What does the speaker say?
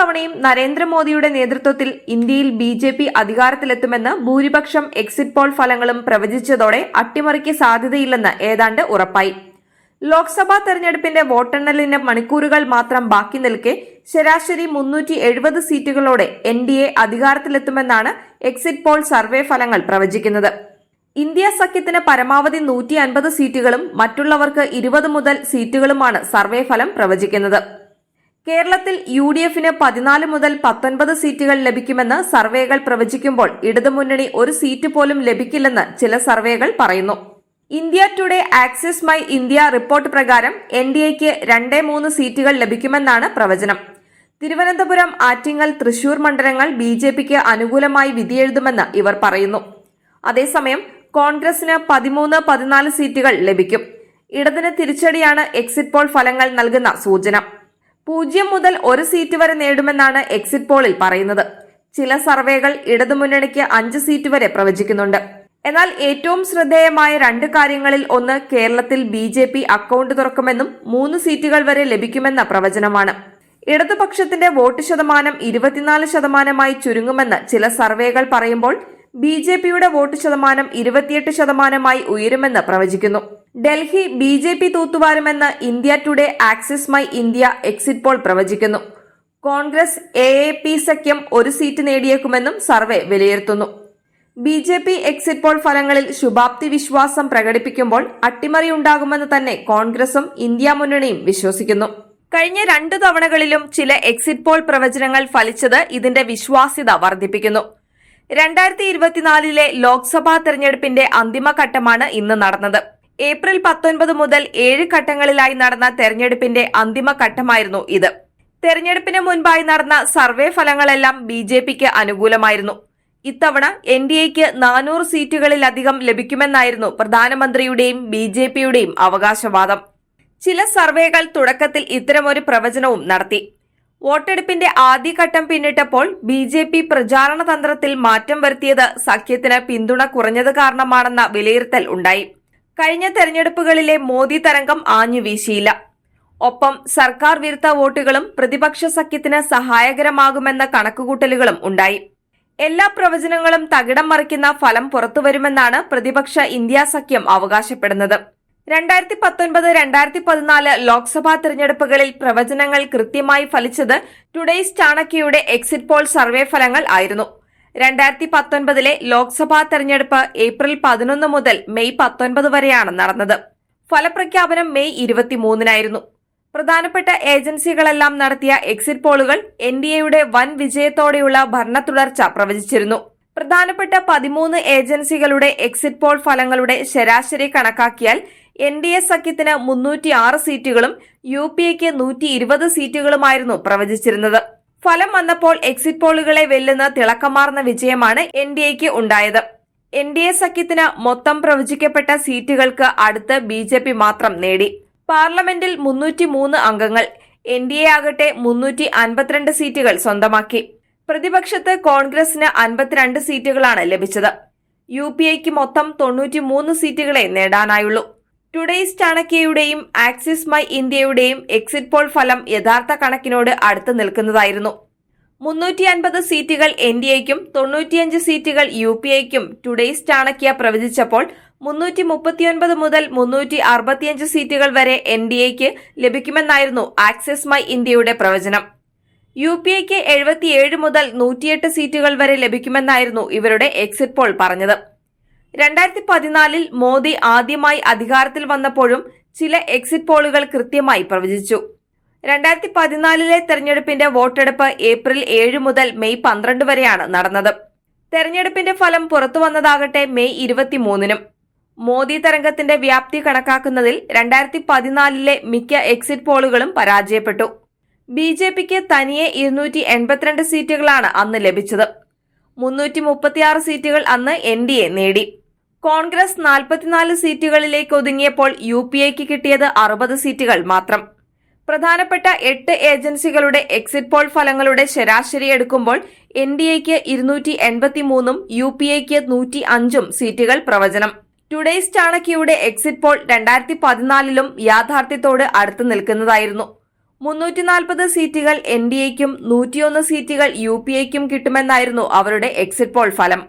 തവണയും നരേന്ദ്രമോദിയുടെ നേതൃത്വത്തിൽ ഇന്ത്യയിൽ ബി ജെ പി അധികാരത്തിലെത്തുമെന്ന് ഭൂരിപക്ഷം എക്സിറ്റ് പോൾ ഫലങ്ങളും പ്രവചിച്ചതോടെ അട്ടിമറിക്ക് സാധ്യതയില്ലെന്ന് ഏതാണ്ട് ഉറപ്പായി. ലോക്സഭാ തെരഞ്ഞെടുപ്പിന്റെ വോട്ടെണ്ണലിന് മണിക്കൂറുകൾ മാത്രം ബാക്കി നിൽക്കെ ശരാശരി മുന്നൂറ്റി എഴുപത് സീറ്റുകളോടെ എൻ ഡി എ അധികാരത്തിലെത്തുമെന്നാണ് എക്സിറ്റ് പോൾ സർവേ ഫലങ്ങൾ പ്രവചിക്കുന്നത്. ഇന്ത്യ സഖ്യത്തിന് പരമാവധി നൂറ്റി അൻപത് സീറ്റുകളും മറ്റുള്ളവർക്ക് ഇരുപത് മുതൽ സീറ്റുകളുമാണ് സർവേ ഫലം പ്രവചിക്കുന്നത്. കേരളത്തിൽ യു ഡി എഫിന് പതിനാല് മുതൽ പത്തൊൻപത് സീറ്റുകൾ ലഭിക്കുമെന്ന് സർവേകൾ പ്രവചിക്കുമ്പോൾ ഇടതുമുന്നണി ഒരു സീറ്റ് പോലും ലഭിക്കില്ലെന്ന് ചില സർവേകൾ പറയുന്നു. India Today Axis My India report പ്രകാരം എൻ ഡി എക്ക് രണ്ടേ മൂന്ന് സീറ്റുകൾ ലഭിക്കുമെന്നാണ് പ്രവചനം. തിരുവനന്തപുരം ആറ്റിങ്ങൽ തൃശൂർ മണ്ഡലങ്ങൾ ബി ജെ പിക്ക് അനുകൂലമായി വിധിയെഴുതുമെന്ന് ഇവർ പറയുന്നു. അതേസമയം കോൺഗ്രസിന് പതിമൂന്ന് പതിനാല് സീറ്റുകൾ ലഭിക്കും. ഇടതിന് തിരിച്ചടിയാണ് എക്സിറ്റ് പോൾ ഫലങ്ങൾ നൽകുന്ന സൂചന. പൂജ്യം മുതൽ ഒരു സീറ്റ് വരെ നേടുമെന്നാണ് എക്സിറ്റ് പോളിൽ പറയുന്നത്. ചില സർവേകൾ ഇടതുമുന്നണിക്ക് അഞ്ച് സീറ്റ് വരെ പ്രവചിക്കുന്നുണ്ട്. എന്നാൽ ഏറ്റവും ശ്രദ്ധേയമായ രണ്ട് കാര്യങ്ങളിൽ ഒന്ന് കേരളത്തിൽ ബി ജെ പി അക്കൗണ്ട് തുറക്കുമെന്നും മൂന്ന് സീറ്റുകൾ വരെ ലഭിക്കുമെന്ന പ്രവചനമാണ്. ഇടതുപക്ഷത്തിന്റെ വോട്ട് ശതമാനം ഇരുപത്തിനാല് ശതമാനമായി ചുരുങ്ങുമെന്ന് ചില സർവേകൾ പറയുമ്പോൾ ബി ജെ പിയുടെ വോട്ട് ശതമാനം ഇരുപത്തിയെട്ട് ശതമാനമായി ഉയരുമെന്ന് പ്രവചിക്കുന്നു. Delhi B J P തൂത്തുവാരുമെന്ന് India Today Axis My India exit poll പ്രവചിക്കുന്നു. കോൺഗ്രസ് എ എ പി സഖ്യം ഒരു സീറ്റ് നേടിയേക്കുമെന്നും സർവേ വിലയിരുത്തുന്നു. B J P exit poll ഫലങ്ങളിൽ ശുഭാപ്തി വിശ്വാസം പ്രകടിപ്പിക്കുമ്പോൾ അട്ടിമറിയുണ്ടാകുമെന്ന് തന്നെ കോൺഗ്രസും ഇന്ത്യ മുന്നണിയും വിശ്വസിക്കുന്നു. കഴിഞ്ഞ രണ്ടു തവണകളിലും ചില എക്സിറ്റ് പോൾ പ്രവചനങ്ങൾ ഫലിച്ചത് ഇതിന്റെ വിശ്വാസ്യത വർദ്ധിപ്പിക്കുന്നു. രണ്ടായിരത്തി ഇരുപത്തിനാലിലെ ലോക്സഭാ തെരഞ്ഞെടുപ്പിന്റെ അന്തിമഘട്ടമാണ് ഇന്ന് നടന്നത്. ഏപ്രിൽ പത്തൊൻപത് മുതൽ ഏഴ് ഘട്ടങ്ങളിലായി നടന്ന തെരഞ്ഞെടുപ്പിന്റെ അന്തിമഘട്ടമായിരുന്നു ഇത്. തെരഞ്ഞെടുപ്പിന് മുൻപായി നടന്ന സർവേ ഫലങ്ങളെല്ലാം ബി ജെ പിക്ക് അനുകൂലമായിരുന്നു. ഇത്തവണ എൻ ഡി എക്ക് നാനൂറ് സീറ്റുകളിലധികം ലഭിക്കുമെന്നായിരുന്നു പ്രധാനമന്ത്രിയുടെയും ബി ജെ പിയുടെയും അവകാശവാദം. ചില സർവേകൾ തുടക്കത്തിൽ ഇത്തരമൊരു പ്രവചനവും നടത്തി. വോട്ടെടുപ്പിന്റെ ആദ്യഘട്ടം പിന്നിട്ടപ്പോൾ ബി ജെ പി പ്രചാരണ തന്ത്രത്തിൽ മാറ്റം വരുത്തിയത് സഖ്യത്തിന് പിന്തുണ കുറഞ്ഞത് കാരണമാണെന്ന വിലയിരുത്തൽ ഉണ്ടായി. കഴിഞ്ഞ തെരഞ്ഞെടുപ്പുകളിലെ മോദി തരംഗം ആഞ്ഞുവീശിയില്ല ഒപ്പം സർക്കാർ വിരുദ്ധ വോട്ടുകളും പ്രതിപക്ഷ സഖ്യത്തിന് സഹായകരമാകുമെന്ന കണക്കുകൂട്ടലുകളും ഉണ്ടായി. എല്ലാ പ്രവചനങ്ങളും തകിടം മറിക്കുന്ന ഫലം പുറത്തുവരുമെന്നാണ് പ്രതിപക്ഷ ഇന്ത്യ സഖ്യം അവകാശപ്പെടുന്നത്. രണ്ടായിരത്തി പത്തൊൻപത് രണ്ടായിരത്തി പതിനാല് ലോക്സഭാ തെരഞ്ഞെടുപ്പുകളിൽ പ്രവചനങ്ങൾ കൃത്യമായി ഫലിച്ചത് ടുഡേയ്സ് ചാണക്യയുടെ എക്സിറ്റ് പോൾ സർവേ ഫലങ്ങൾ ആയിരുന്നു. രണ്ടായിരത്തി പത്തൊൻപതിലെ ലോക്സഭാ തെരഞ്ഞെടുപ്പ് ഏപ്രിൽ പതിനൊന്ന് മുതൽ മെയ് പത്തൊൻപത് വരെയാണ് നടന്നത്. ഫലപ്രഖ്യാപനം മെയ് ഇരുപത്തിമൂന്നിനായിരുന്നു. പ്രധാനപ്പെട്ട ഏജൻസികളെല്ലാം നടത്തിയ എക്സിറ്റ് പോളുകൾ എൻ ഡി എയുടെ വൻ വിജയത്തോടെയുള്ള ഭരണ തുടർച്ച പ്രവചിച്ചിരുന്നു. പ്രധാനപ്പെട്ട പതിമൂന്ന് ഏജൻസികളുടെ എക്സിറ്റ് പോൾ ഫലങ്ങളുടെ ശരാശരി കണക്കാക്കിയാൽ എൻ ഡി എ സഖ്യത്തിന് മുന്നൂറ്റി ആറ് സീറ്റുകളും യു പി എക്ക് നൂറ്റി ഇരുപത് സീറ്റുകളുമായിരുന്നു പ്രവചിച്ചിരുന്നത്. ഫലം വന്നപ്പോൾ എക്സിറ്റ് പോളുകളെ വെല്ലുന്ന തിളക്കമാർന്ന വിജയമാണ് എൻ ഡി എക്ക് ഉണ്ടായത്. എൻ ഡി എ സഖ്യത്തിന് മൊത്തം പ്രവചിക്കപ്പെട്ട സീറ്റുകൾക്ക് അടുത്ത് ബി ജെ പി മാത്രം നേടി. പാർലമെന്റിൽ മുന്നൂറ്റി മൂന്ന് അംഗങ്ങൾ എൻ ഡി എ ആകട്ടെ മുന്നൂറ്റി അൻപത്തിരണ്ട് സീറ്റുകൾ സ്വന്തമാക്കി. പ്രതിപക്ഷത്ത് കോൺഗ്രസിന് അൻപത്തിരണ്ട് സീറ്റുകളാണ് ലഭിച്ചത്. യു പി ഐക്ക് മൊത്തം തൊണ്ണൂറ്റി മൂന്ന് സീറ്റുകളെ നേടാനായുള്ളൂ. ടുഡേയ്സ് ചാണക്യയുടെയും ആക്സിസ് മൈ ഇന്ത്യയുടെയും എക്സിറ്റ് പോൾ ഫലം യഥാർത്ഥ കണക്കിനോട് അടുത്ത് നിൽക്കുന്നതായിരുന്നു. മുന്നൂറ്റി അൻപത് സീറ്റുകൾ എൻ ഡി എക്കും തൊണ്ണൂറ്റിയഞ്ച് സീറ്റുകൾ യു പി എക്കും ടുഡേയ്സ് ചാണക്യ പ്രവചിച്ചപ്പോൾ മുന്നൂറ്റി മുപ്പത്തിയൊൻപത് മുതൽ മുന്നൂറ്റി അറുപത്തിയഞ്ച് സീറ്റുകൾ വരെ എൻ ഡി എക്ക് ലഭിക്കുമെന്നായിരുന്നു ആക്സിസ് മൈ ഇന്ത്യയുടെ പ്രവചനം. യു പി എക്ക് എഴുപത്തിയേഴ് മുതൽ നൂറ്റിയെട്ട് സീറ്റുകൾ വരെ ലഭിക്കുമെന്നായിരുന്നു ഇവരുടെ എക്സിറ്റ് പോൾ പറഞ്ഞത്. രണ്ടായിരത്തി പതിനാലിൽ മോദി ആദ്യമായി അധികാരത്തിൽ വന്നപ്പോഴും ചില എക്സിറ്റ് പോളുകൾ കൃത്യമായി പ്രവചിച്ചു. രണ്ടായിരത്തി പതിനാലിലെ തെരഞ്ഞെടുപ്പിന്റെ വോട്ടെടുപ്പ് ഏപ്രിൽ ഏഴ് മുതൽ മെയ് പന്ത്രണ്ട് വരെയാണ് നടന്നത്. തെരഞ്ഞെടുപ്പിന്റെ ഫലം പുറത്തു വന്നതാകട്ടെ മെയ് ഇരുപത്തിമൂന്നിനും. മോദി തരംഗത്തിന്റെ വ്യാപ്തി കണക്കാക്കുന്നതിൽ രണ്ടായിരത്തി പതിനാലിലെ മിക്ക എക്സിറ്റ് പോളുകളും പരാജയപ്പെട്ടു. ബി ജെ പിക്ക് തനിയെ ഇരുന്നൂറ്റി എൺപത്തിരണ്ട് സീറ്റുകളാണ് അന്ന് ലഭിച്ചത്. മുന്നൂറ്റി മുപ്പത്തിയാറ് സീറ്റുകൾ അന്ന് എൻ ഡി എ നേടി. കോൺഗ്രസ് നാൽപ്പത്തിനാല് സീറ്റുകളിലേക്ക് ഒതുങ്ങിയപ്പോൾ യു പി എക്ക് കിട്ടിയത് അറുപത് സീറ്റുകൾ മാത്രം. പ്രധാനപ്പെട്ട എട്ട് ഏജൻസികളുടെ എക്സിറ്റ് പോൾ ഫലങ്ങളുടെ ശരാശരി എടുക്കുമ്പോൾ എൻ ഡി എക്ക് ഇരുന്നൂറ്റി എൺപത്തിമൂന്നും യു പി എക്ക് നൂറ്റി അഞ്ചും സീറ്റുകൾ പ്രവചനം. ടുഡേയ്സ് ചാണക്യയുടെ എക്സിറ്റ് പോൾ രണ്ടായിരത്തി പതിനാലിലും യാഥാർത്ഥ്യത്തോട് അടുത്ത് നിൽക്കുന്നതായിരുന്നു. മുന്നൂറ്റി നാൽപ്പത് സീറ്റുകൾ എൻ ഡി എക്കും നൂറ്റിയൊന്ന് സീറ്റുകൾ യു പി എക്കും കിട്ടുമെന്നായിരുന്നു അവരുടെ എക്സിറ്റ് പോൾ ഫലം.